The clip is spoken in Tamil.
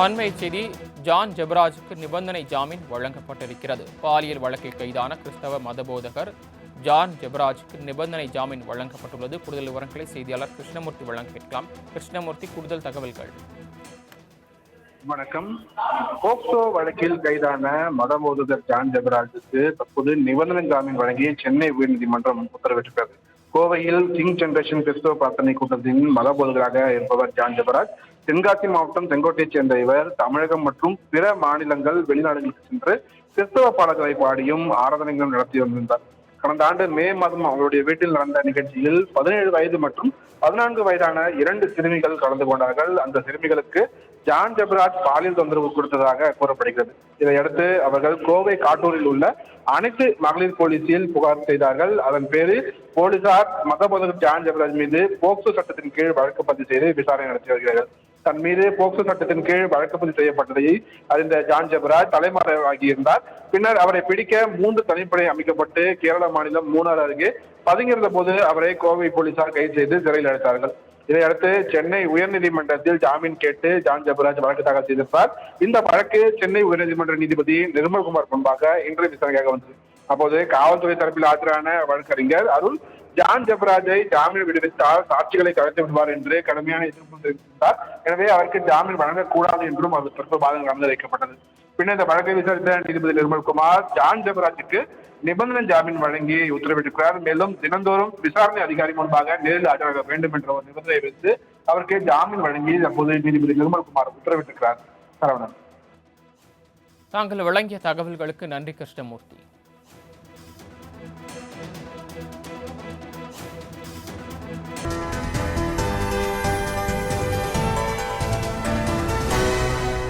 அண்மை செய்தி ஜான் ஜெபராஜுக்கு நிபந்தனை ஜாமீன் வழங்கப்பட்டிருக்கிறது. பாலியல் வழக்கில் கைதான கிறிஸ்தவ மதபோதகர் ஜான் ஜெபராஜுக்கு நிபந்தனை ஜாமீன் வழங்கப்பட்டுள்ளது. கூடுதல் விவரங்களை செய்தியாளர் கிருஷ்ணமூர்த்தி வழங்க கேட்கலாம். கிருஷ்ணமூர்த்தி கூடுதல் தகவல்கள். வணக்கம். போக்சோ வழக்கில் கைதான மதபோதகர் ஜான் ஜெபராஜுக்கு தற்போது நிபந்தனை ஜாமீன் வழங்கி சென்னை உயர்நீதிமன்றம் உத்தரவிட்டிருக்கிறது. கோவையில் கிங் ஜெனரேஷன் கிறிஸ்தவ பிரார்த்தனை கூட்டத்தின் மதபோதகராக இருப்பவர் ஜான் ஜபராஜ். தென்காசி மாவட்டம் செங்கோட்டையைச் சேர்ந்த இவர் தமிழகம் மற்றும் பிற மாநிலங்கள் வெளிநாடுகளுக்கு சென்று கிறிஸ்தவ பாடல்களை பாடியும் ஆராதனைகளும் நடத்தி வந்திருந்தார். கடந்த ஆண்டு மே மாதம் அவருடைய வீட்டில் நடந்த நிகழ்ச்சியில் பதினேழு வயது மற்றும் பதினான்கு வயதான இரண்டு சிறுமிகள் கலந்து கொண்டார்கள். அந்த சிறுமிகளுக்கு ஜான் ஜெபராஜ் பாலியல் தொந்தரவு கொடுத்ததாக கூறப்படுகிறது. இதையடுத்து அவர்கள் கோவை காட்டூரில் உள்ள அனைத்து மகளிர் போலீசில் புகார் செய்தார்கள். அதன் பேரில் போலீசார் மதபோதகர் ஜான் ஜெபராஜ் மீது போக்சோ சட்டத்தின் கீழ் வழக்கு பதிவு செய்து விசாரணை நடத்தி வருகிறார்கள். தன் மீது போக்சோ சட்டத்தின் கீழ் வழக்கு பதிவு செய்யப்பட்டதை அறிந்த ஜான் ஜபராஜ் தலைமறைவாகியிருந்தார் பின்னர் அவரை பிடிக்க மூன்று தனிப்படை அமைக்கப்பட்டு கேரள மாநிலம் மூணார் அருகே பதுங்கியிருந்த போது அவரை கோவை போலீசார் கைது செய்து சிறையில் அடைத்தார்கள். இதையடுத்து சென்னை உயர்நீதிமன்றத்தில் ஜாமீன் கேட்டு ஜான் ஜபராஜ் வழக்கு தாக்கல் செய்திருப்பார். இந்த வழக்கு சென்னை உயர்நீதிமன்ற நீதிபதி நிர்மல்குமார் முன்பாக இன்று விசாரணையாக வந்தது அப்போது காவல்துறை தரப்பில் ஆஜரான வழக்கறிஞர் அருள் ஜான் ஜப்ராஜை ஜாமீன் விடுவித்தால் சாட்சிகளை கலைத்து விடுவார் என்று கடுமையான எதிர்ப்பு தெரிவித்தார் எனவே அவருக்கு ஜாமீன் வழங்கக்கூடாது என்றும் அது பிறப்பு வாதம் நடந்து வைக்கப்பட்டது. பின்னர் இந்த வழக்கை விசாரித்த நீதிபதி நிர்மல்குமார் ஜான் ஜெபராஜுக்கு நிபந்தனை ஜாமீன் வழங்கி உத்தரவிட்டிருக்கிறார். மேலும் தினந்தோறும் விசாரணை அதிகாரி முன்பாக நேரில் ஆஜராக வேண்டும் என்ற ஒரு நிபந்தனை வைத்து அவருக்கு ஜாமீன் வழங்கி அப்போது நீதிபதி நிர்மல்குமார் உத்தரவிட்டிருக்கிறார். சரவணன். தாங்கள் வழங்கிய தகவல்களுக்கு நன்றி கிருஷ்ணமூர்த்தி.